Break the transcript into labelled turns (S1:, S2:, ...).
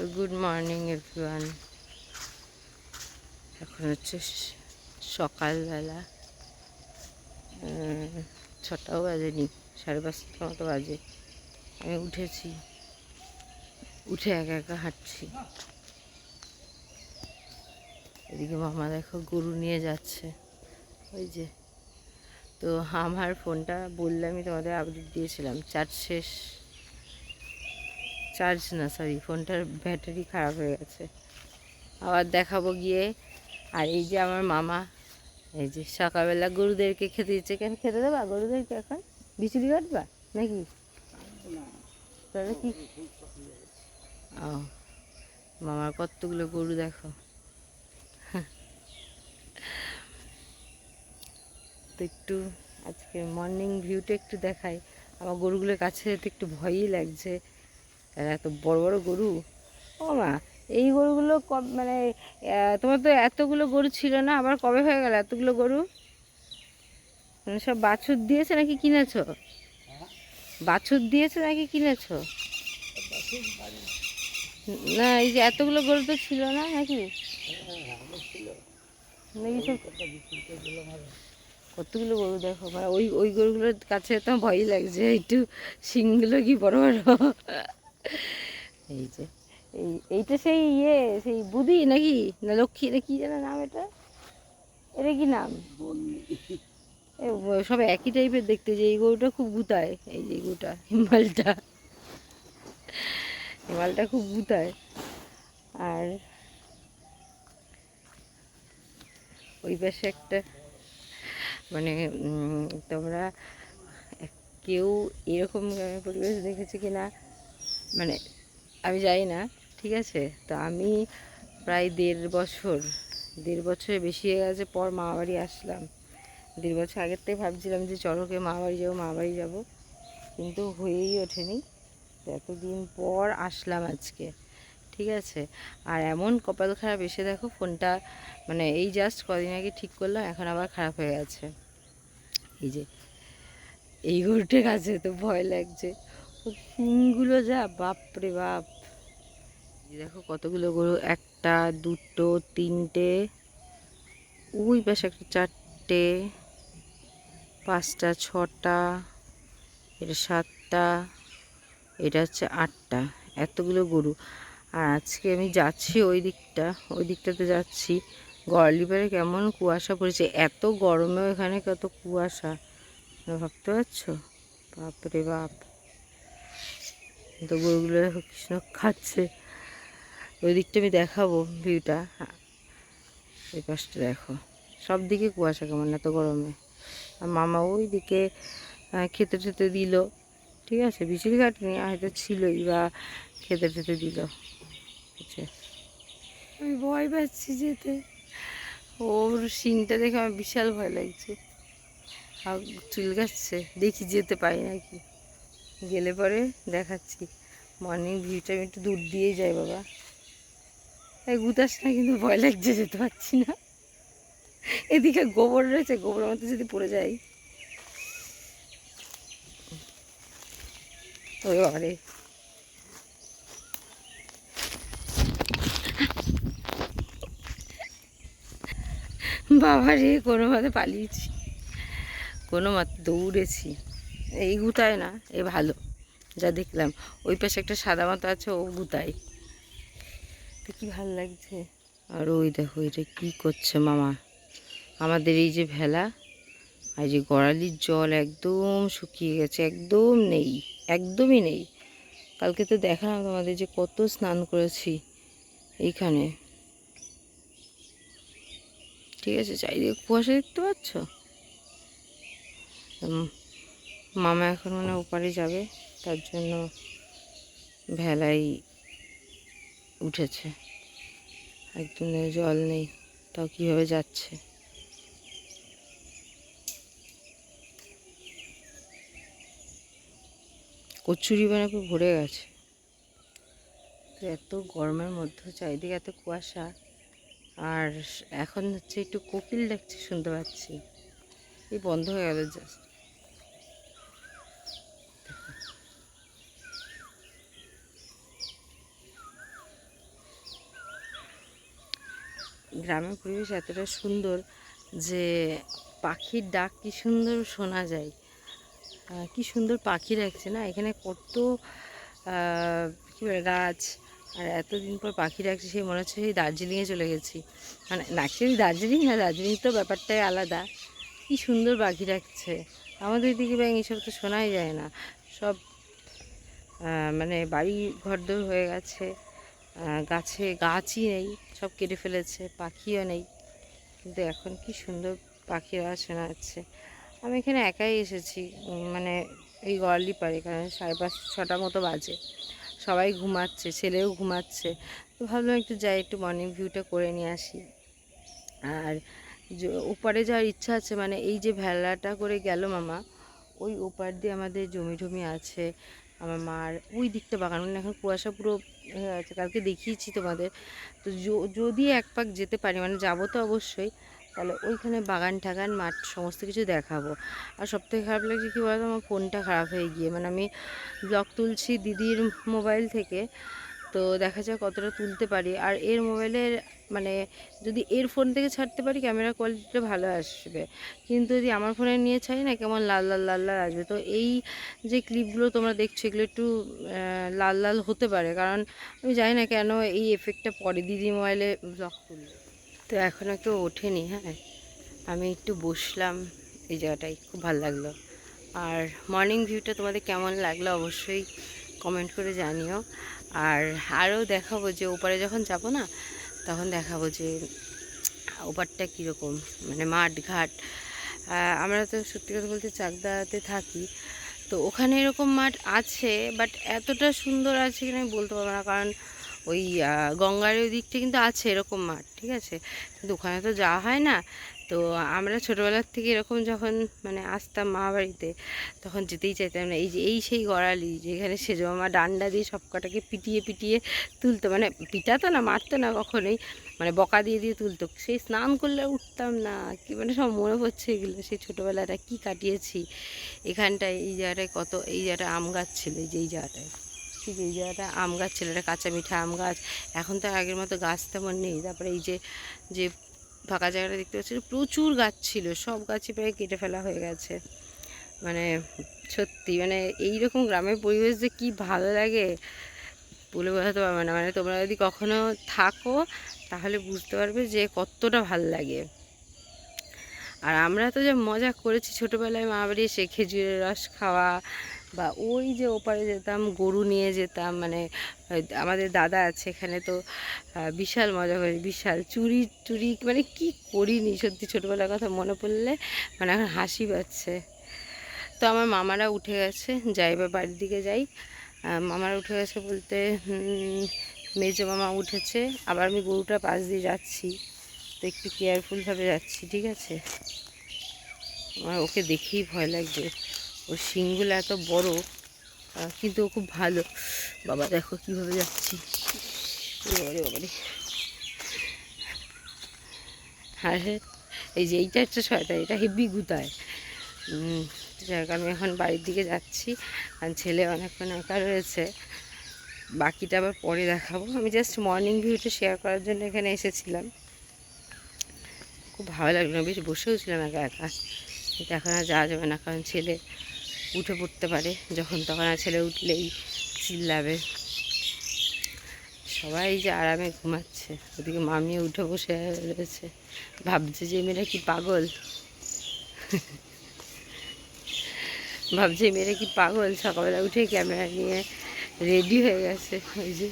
S1: তো good morning, everyone. এখন হচ্ছে সকালবেলা ছটাও বাজেনি, সাড়ে পাঁচটা মতো বাজে। আমি উঠেছি, উঠে একা একা হাঁটছি। এদিকে মামা দেখো গরু নিয়ে যাচ্ছে। ওই যে, তো আমার ফোনটা বললামই তোমাদের আপডেট দিয়েছিলাম, চার্জ শেষ। চার্জ না সরি ফোনটার ব্যাটারি খারাপ হয়ে গেছে। আবার দেখাবো গিয়ে। আর এই যে আমার মামা, এই যে সকালবেলা গরুদেরকে খেতে দিচ্ছে। কেন খেতে দেবা গরুদেরকে এখন? বিচুলি কাটবা নাকি? তাহলে কি? ও, মামার কতগুলো গরু দেখো। তো একটু আজকে মর্নিং ভিউটা একটু দেখাই। আমার গরুগুলোর কাছে যেতে একটু ভয়ই লাগছে। এত বড় বড় গরু? ও মা, এই গরুগুলো কব মানে তোমার তো এতগুলো গরু ছিল না, আবার কবে হয়ে গেল এতগুলো গরু? মানে সব বাছুর দিয়েছে নাকি কিনেছো? বাছুর দিয়েছে নাকি কিনেছো? না, এই যে এতগুলো গরু তো ছিল না নাকি? কতগুলো গরু দেখো মানে ওই ওই গরুগুলোর কাছে তো ভয়ই লাগছে, একটু শিংগুলো কি বড় বড়? এই যে। এই, এইটা সেই ইয়ে সেই বুধি নাকি? না লক্ষ্মী না কি যেন নাম এটা? এটা কি নাম? সব একই টাইপের দেখতে যে এই গরুটা খুব গুতায়। এই যে গরুটা, হিমালটা। হিমালটা খুব গুতায়। আর ওই পাশে একটা মানে তোমরা কেউ এরকম পরিবেশ দেখেছ কি না মানে আমি জানি না, ঠিক আছে? তো আমি প্রায় দেড় বছর, দেড় বছরের বেশি হয়ে গেছে পর মামা বাড়ি আসলাম। দেড় বছর আগের থেকে ভাবছিলাম যে চড়কে মামা বাড়ি যাব মামা বাড়ি যাব। কিন্তু হয়েই ওঠেনি। এতদিন পর আসলাম আজকে, ঠিক আছে? আর এমন কপাল খারাপ এসে দেখো ফোনটা মানে এই জাস্ট কদিন আগে ঠিক করলাম, এখন আবার খারাপ হয়ে গেছে। এই যে, এই গরুটার কাছে তো ভয় লাগছে। শিংগুলো যা, বাপরে বাপ। দেখো কতগুলো গরু, একটা, দুটো, তিনটে ওই পাশে একটা চারটে, পাঁচটা, ছটা, এটা সাতটা, এটা হচ্ছে আটটা, এতগুলো গরু। আর আজকে আমি যাচ্ছি ওই দিকটা, ওই দিকটাতে যাচ্ছি। গড়লিপারে কেমন কুয়াশা পড়েছে, এত গরমেও এখানে কত কুয়াশা ভাবতে পারছ? বাপরে বাপ। তো গরুগুলো দেখো কৃষ্ণ খাচ্ছে। ওই দিকটা আমি দেখাবো ভিউটা। ওই পাশটা দেখো। সব দিকে কুয়াশা কেমন এত গরমে। আর মামা ওই দিকে খেতে টেতে দিল। ঠিক আছে বিচুলি কাটেনি হয়তো ছিলই বা খেতে টেতে দিল। আমি ভয় পাচ্ছি যেতে। ওর সিনটা দেখে আমার বিশাল ভয় লাগছে। আর চুলকাচ্ছে দেখি যেতে পাই নাকি। গেলে পরে দেখাচ্ছি। মর্নিং ভিউটা আমি একটু দূর দিয়েই যাই বাবা। এই গুতাস না কিন্তু ভয় লাগছে যেতে পারছি না। এদিকে গোবর রয়েছে, গোবরের মধ্যে যদি পড়ে যাই। ওই বাবারে। বাবা রে কোনো মতে পালিয়েছি। কোনো মতে দৌড়েছি। এই গুতায় না এ ভালো। যা দেখলাম। ওই পাশে একটা সাদা মতো আছে, ও গুতায়। তো কি ভালো লাগছে। আর ওই দেখো, এটা কি করছে মামা? আমাদের এই যে ভেলা, আর যে গড়ালির জল একদম শুকিয়ে গেছে, একদম নেই, একদমই নেই। কালকে তো দেখালাম তোমাদের যে কত স্নান করেছি এইখানে। ঠিক আছে, চারিদিকে কুয়াশা দেখতে পাচ্ছ? মামা এখন মানে ওপারে যাবে, তার জন্য ভেলাই উঠেছে। একদম জল নেই, তাও কীভাবে যাচ্ছে? কচুরি বানাবে ভরে গেছে। তো এত গরমের মধ্যে চারিদিকে এত কুয়াশা, আর এখন হচ্ছে একটু কোকিল ডাকছে শুনতে পাচ্ছি। এই বন্ধ হয়ে গেল জাস্ট গ্রামের পরিবেশ এতটা সুন্দর যে পাখির ডাক কি সুন্দর শোনা যায়। কি সুন্দর পাখি রাখছে না? এখানে কত কী বলে, গাছ। আর এতদিন পর পাখি রাখছে সেই মনে হচ্ছে সেই দার্জিলিংয়ে চলে গেছি। মানে অ্যাকচুয়ালি দার্জিলিং না, দার্জিলিং তো ব্যাপারটাই আলাদা। কি সুন্দর পাখি রাখছে আমাদের এদিকে ব্যাং এসব তো শোনাই যায় না। সব মানে বাড়ি ঘর ঘরদোর হয়ে গেছে। গাছে গাছই নেই, সব কেটে ফেলেছে, পাখিও নেই। কিন্তু এখন কি সুন্দর পাখির শোনা যাচ্ছে আমি এখানে একাই এসেছি মানে এই গড়ালি পারে কারণ সাড়ে পাঁচ, ছটা মতো বাজে। সবাই ঘুমাচ্ছে, ছেলেও ঘুমাচ্ছে। তো ভাবলাম একটু যাই, একটু মর্নিং ভিউটা করে নিয়ে আসি। আর ওপারে যাওয়ার ইচ্ছা আছে মানে এই যে ভেলাটা করে গেল মামা, ওই ওপার দিয়ে আমাদের জমি টমি আছে। আমার মার, ওই দিকটা বাগান। মানে এখন কুয়াশা পুরো হয়ে আছে কালকে দেখিয়েছি তোমাদের। তো যদি এক পাক যেতে পারি মানে যাব তো অবশ্যই, তাহলে ওইখানে বাগান টাগান মাঠ, সমস্ত কিছু দেখাবো। আর সবথেকে খারাপ লাগছে কী বলতো, আমার ফোনটা খারাপ হয়ে গিয়ে। মানে আমি ব্লগ তুলছি দিদির মোবাইল থেকে, তো দেখা যায় কতটা তুলতে পারি। আর এর মোবাইলের মানে যদি এর ফোন থেকে ছাড়তে পারি ক্যামেরা কোয়ালিটিটা ভালো আসবে। কিন্তু যদি আমার ফোনে নিয়ে ছাড়ি না, কেমন লাল লাল লাল লাল আসবে? তো এই যে ক্লিপগুলো তোমরা দেখছ, এগুলো একটু লাল লাল হতে পারে। কারণ আমি জানি না কেন এই এফেক্টটা পরে দিদি মোবাইলে ব্লগ করলে তো এখনও কেউ ওঠেনি হ্যাঁ? আমি একটু বসলাম, এই জায়গাটায়। খুব ভালো লাগল। আর মর্নিং ভিউটা তোমাদের কেমন লাগল অবশ্যই কমেন্ট করে জানিও। আর আরও দেখাবো যে ওপারে যখন যাব না তখন দেখাবো যে, ওপারটা কীরকম? মানে মাঠ ঘাট আমরা তো সত্যি কথা বলতে চাকদাতে থাকি। তো ওখানে এরকম মাঠ আছে বাট এতটা সুন্দর আছে কিনা আমি বলতে পারব না। কারণ ওই গঙ্গার ওই দিকটা কিন্তু আছে এরকম মাঠ, ঠিক আছে? কিন্তু ওখানে তো যাওয়া হয় না। তো আমরা ছোটোবেলার থেকে এরকম যখন মানে আসতাম মা বাড়িতে, তখন যেতেই চাইতাম না। এই যে, এই সেই গড়ালি যেখানে সেজো মামা ডান্ডা দিয়ে সব কটাকে পিটিয়ে পিটিয়ে তুলতো। মানে পিটাতো না, মারতো না কখনোই মানে বকা দিয়ে দিয়ে তুলতো। সেই স্নান করলে উঠতাম না, কি মানে সব মনে পড়ছে এগুলো। সেই ছোটোবেলাটা কি কাটিয়েছি। এখানটায় এই জায়গাটায় কত, এই জায়গাটায় আম গাছ ছিল, এই যে, এই জায়গাটায়। ঠিক এই জায়গাটা আম গাছ ছিল এটা কাঁচা মিঠা আম গাছ। এখন তো আগের মতো গাছ তেমন নেই। তারপরে এই যে যে ফাঁকা জায়গাটা দেখতে পাচ্ছি প্রচুর গাছ ছিল, সব গাছই প্রায় কেটে ফেলা হয়ে গেছে। মানে সত্যি মানে এইরকম গ্রামের পরিবেশ যে কী ভালো লাগে, বলে বোঝাতে পারবে না। মানে তোমরা যদি কখনো থাকো, তাহলে বুঝতে পারবে যে কতটা ভালো লাগে। আর আমরা তো যে মজা করেছি ছোটোবেলায় মা বাড়ি এসে খেজুরের রস খাওয়া বা ওই যে ওপারে যেতাম, গরু নিয়ে যেতাম মানে আমাদের দাদা আছে এখানে তো বিশাল মজা করি, বিশাল। চুরি চুরি মানে কি করিনি সত্যি ছোটোবেলার কথা মনে পড়লে মানে এখন হাসি পাচ্ছে। তো আমার মামারা উঠে গেছে, যাই বা বাড়ির দিকে যাই। মামারা উঠে গেছে বলতে মেজো মামা উঠেছে, আবার আমি গরুটা পাশ দিয়ে যাচ্ছি। তো একটু কেয়ারফুলভাবে যাচ্ছি, ঠিক আছে? আমার ওকে দেখেই ভয় লাগছে। ওর শিংগুলো এত বড় কিন্তু খুব ভালো। বাবা, দেখো কীভাবে যাচ্ছি। আর এই যে এইটা একটা শয়তান এটা হেভি গুতায়। যাক আমি এখন বাড়ির দিকে যাচ্ছি। কারণ ছেলে অনেকক্ষণ একা রয়েছে। বাকিটা আবার পরে দেখাবো। আমি জাস্ট মর্নিং ভিউটা শেয়ার করার জন্য এখানে এসেছিলাম। খুব ভালো লাগল বেশ বসেও ছিলাম একা একা। কিন্তু এখন আর যাওয়া যাবে না, কারণ ছেলে উঠে পড়তে পারে, যখন তখন আর ছেলে উঠলেই চিল্লাবে। সবাই যে আরামে ঘুমাচ্ছে, ওদিকে মামিও উঠে বসে রয়েছে। ভাবছে যে মেয়েরা কি পাগল? ভাবছে মেয়েরা কি পাগল? সকালবেলা উঠে ক্যামেরা নিয়ে রেডি হয়ে গেছে। ওই যে